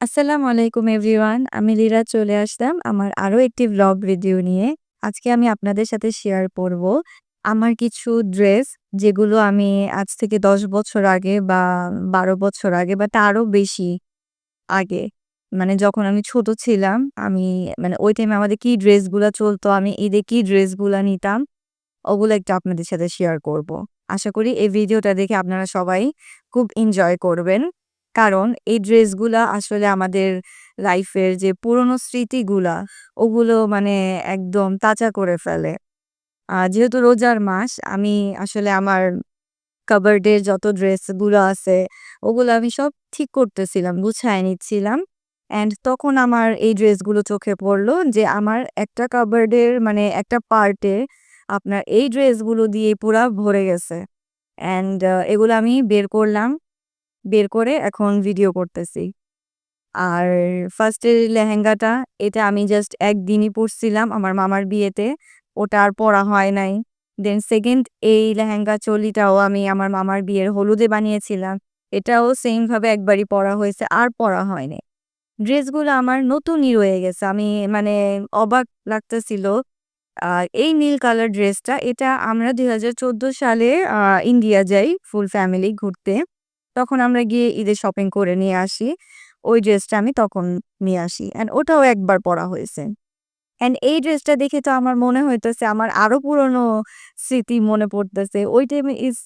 আসসালামু আলাইকুম এভরিওয়ান। আমি লিরা চলে আসলাম আমার আরও একটি ভ্লগ ভিডিও নিয়ে। আজকে আমি আপনাদের সাথে শেয়ার করব আমার কিছু ড্রেস যেগুলো আমি আজ থেকে ১০ বছর আগে বা ১২ বছর আগে বা তারও বেশি আগে মানে যখন আমি ছোট ছিলাম আমি মানে ওই টাইমে আমাদের কি ড্রেসগুলো চলতো, আমি ঈদে কি ড্রেসগুলো নিতাম ওগুলো একটু আপনাদের সাথে শেয়ার করব। আশা করি এই ভিডিওটা দেখে আপনারা সবাই খুব এনজয় করবেন। কারণ এই ড্রেসগুলা আসলে আমাদের লাইফের যে পুরনো স্মৃতিগুলা ওগুলো মানে একদম তাজা করে ফেলে। যেহেতু রোজার মাস আমি আসলে আমার কাবার্ডের যত ড্রেসগুলো আছে ওগুলো আমি সব ঠিক করতেছিলাম, গুছায় নিচ্ছিলাম। অ্যান্ড তখন আমার এই ড্রেসগুলো চোখে পড়ল যে আমার একটা কাবার্ডের মানে একটা পার্টে আপনার এই ড্রেসগুলো দিয়ে পুরা ভরে গেছে। অ্যান্ড এগুলো আমি বের করলাম। বের করে এখন ভিডিও করতেছি। আর ফার্স্ট এর লেহেঙ্গাটা, এটা আমি জাস্ট একদিনই পড়ছিলাম আমার মামার বিয়েতে। ওটা আর পরা হয় নাই। দেন সেকেন্ড এই লেহেঙ্গা চোলিটাও আমি আমার মামার বিয়ের হলুদে বানিয়েছিলাম। এটাও সেমভাবে একবারই পরা হয়েছে, আর পরা হয়নি। ড্রেসগুলো আমার নতুনই রয়ে গেছে। আমি মানে অবাক লাগতেছিল। আর এই নীল কালার ড্রেসটা, এটা আমরা ২০১৪ সালে ইন্ডিয়া যাই ফুল ফ্যামিলি ঘুরতে। তখন আমরা গিয়ে ঈদের শপিং করে নিয়ে আসি। ওই ড্রেসটা আমি তখন নিয়ে আসি। অ্যান্ড ওটাও একবার পরা হয়েছে। অ্যান্ড এই ড্রেসটা দেখে তো আমার মনে হইতেছে আমার আরও পুরনো স্মৃতি মনে পড়তেছে। ওই টাইমে ইস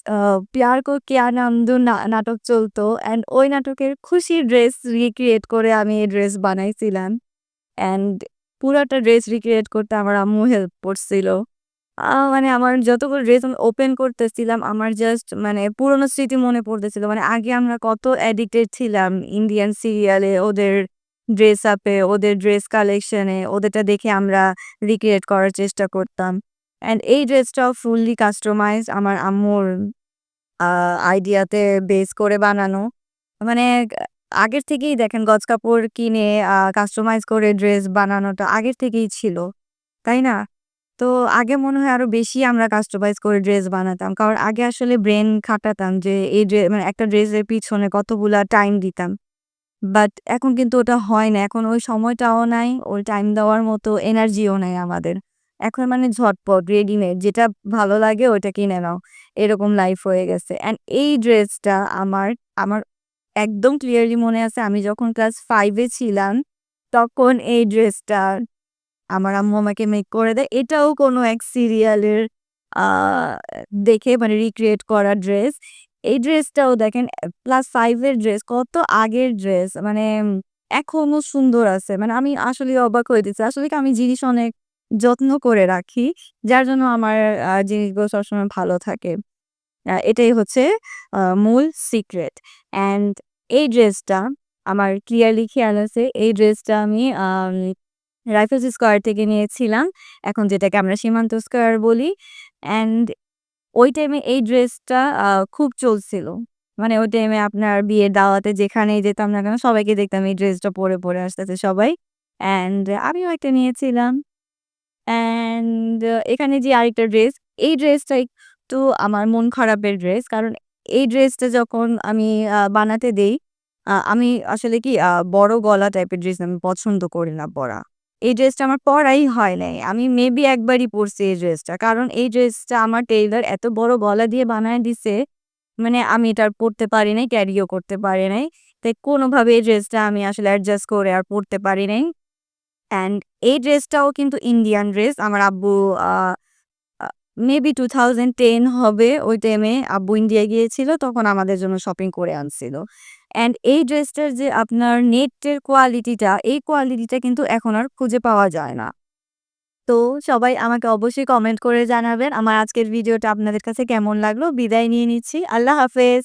প্যার কো কিয়া নাম দো না, নাটক চলতো। অ্যান্ড ওই নাটকের খুশির ড্রেস রিক্রিয়েট করে আমি এই ড্রেস বানাইছিলাম। অ্যান্ড পুরোটা ড্রেস রিক্রিয়েট করতে আমার আম্মু হেল্প করছিল। মানে আমার যতগুলো ড্রেস আমি ওপেন করতেছিলাম আমার জাস্ট মানে পুরনো স্মৃতি মনে পড়তেছিল। মানে আগে আমরা কত অ্যাডিক্টেড ছিলাম ইন্ডিয়ান সিরিয়ালে ওদের ড্রেস আপে, ওদের ড্রেস কালেকশনে ওদেরটা দেখে আমরা রিক্রিয়েট করার চেষ্টা করতাম। অ্যান্ড এই ড্রেসটাও ফুললি কাস্টমাইজ আমার আম্মুর আইডিয়াতে বেস করে বানানো। মানে আগের থেকেই দেখেন গজ কাপড় কিনে কাস্টমাইজ করে ড্রেস বানানোটা আগের থেকেই ছিল। তাই না? তো আগে মনে হয় আরও বেশি আমরা কাস্টমাইজ করে ড্রেস বানাতাম। কারণ আগে আসলে ব্রেন খাটাতাম যে এই ড্রেস মানে একটা ড্রেসের পিছনে কতগুলা টাইম দিতাম। বাট এখন কিন্তু ওটা হয় না। এখন ওই সময়টাও নাই, ওই টাইম দেওয়ার মতো এনার্জিও নাই আমাদের। এখন মানে ঝটপট রেডিমেড যেটা ভালো লাগে ওইটা কিনে নাও। এরকম লাইফ হয়ে গেছে। অ্যান্ড এই ড্রেসটা আমার, আমার একদম ক্লিয়ারলি মনে আছে আমি যখন ক্লাস ফাইভে ছিলাম তখন এই ড্রেসটা আমার আম্মু আমাকে মেক করে দেয়। এটাও কোনো এক সিরিয়ালের দেখে মানে রিক্রিয়েট করা ড্রেস। এই ড্রেসটাও দেখেন প্লাস ফাইভের ড্রেস কত আগের ড্রেস মানে এখনও সুন্দর আছে। মানে আমি আসলে অবাক হয়ে দিচ্ছি আসলে কি আমি জিনিস অনেক যত্ন করে রাখি। যার জন্য আমার জিনিসগুলো সবসময় ভালো থাকে। এটাই হচ্ছে মূল সিক্রেট। অ্যান্ড এই ড্রেসটা আমার ক্লিয়ারলি খেয়াল আছে। এই ড্রেসটা আমি রাইফেলস স্কোয়ার থেকে নিয়েছিলাম। এখন যেটাকে আমরা সীমান্ত স্কোয়ার বলি। অ্যান্ড ওই টাইমে এই ড্রেসটা খুব চলছিল। মানে ওই টাইমে আপনার বিয়ের দাওয়াতে যেখানেই যেতাম না কেন সবাইকে দেখতাম এই ড্রেসটা পরে, পরে আসতেছে সবাই। অ্যান্ড আমিও একটা নিয়েছিলাম। অ্যান্ড এখানে যে আরেকটা ড্রেস, এই ড্রেসটা একটু আমার মন খারাপের ড্রেস। কারণ এই ড্রেসটা যখন আমি বানাতে দেই, আমি আসলে কি বড় গলা টাইপের ড্রেস আমি পছন্দ করি না পরা। এই ড্রেসটা আমার পরাই হয় নাই। আমি মেবি একবারই পরছি এই ড্রেসটা। কারণ এই ড্রেসটা আমার টেইলার এত বড় গলা দিয়ে বানায় দিছে, মানে আমি এটা পরতে পারি নাই, ক্যারিও করতে পারি নাই। তাই কোনোভাবে এই ড্রেসটা আমি আসলে অ্যাডজাস্ট করে আর পরতে পারি নাই। অ্যান্ড এই ড্রেসটাও কিন্তু ইন্ডিয়ান ড্রেস। আমার আব্বু আ আ মেবি 2010 হবে ওই টাইমে আব্বু ইন্ডিয়া গিয়েছিল তখন আমাদের জন্য শপিং করে আনছিল। অ্যান্ড এই ড্রেসটার যে আপনার নেটের কোয়ালিটিটা, এই কোয়ালিটিটা কিন্তু এখন আর খুঁজে পাওয়া যায় না। তো সবাই আমাকে অবশ্যই কমেন্ট করে জানাবেন আমার আজকের ভিডিওটা আপনাদের কাছে কেমন লাগল। বিদায় নিয়ে নিচ্ছি। আল্লাহ হাফেজ।